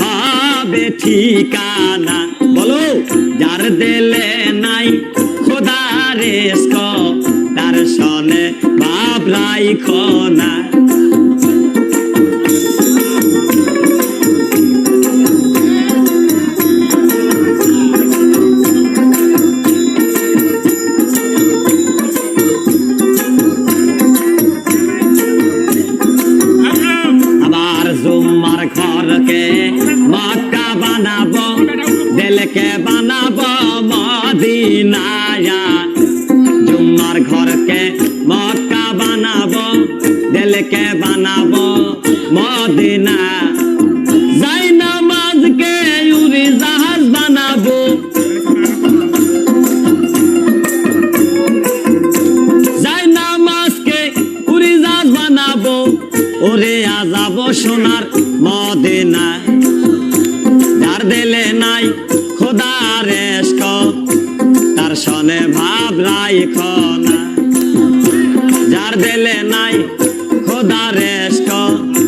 হবে ঠিকানা। বলো যার দিলে নাই খোদার তার সনে বাবরাই খনা আবার জুম্মার দিলকে বানাবো মদিনায়া। জুম্মার ঘরকে মক্কা বানাবো, দিলকে বানাবো মদিনা। যাই নামাজকে জাহাজ ওরে আজাবো সোনার মদিনা। সনে খনা যার দেলে নাই খোদা এসক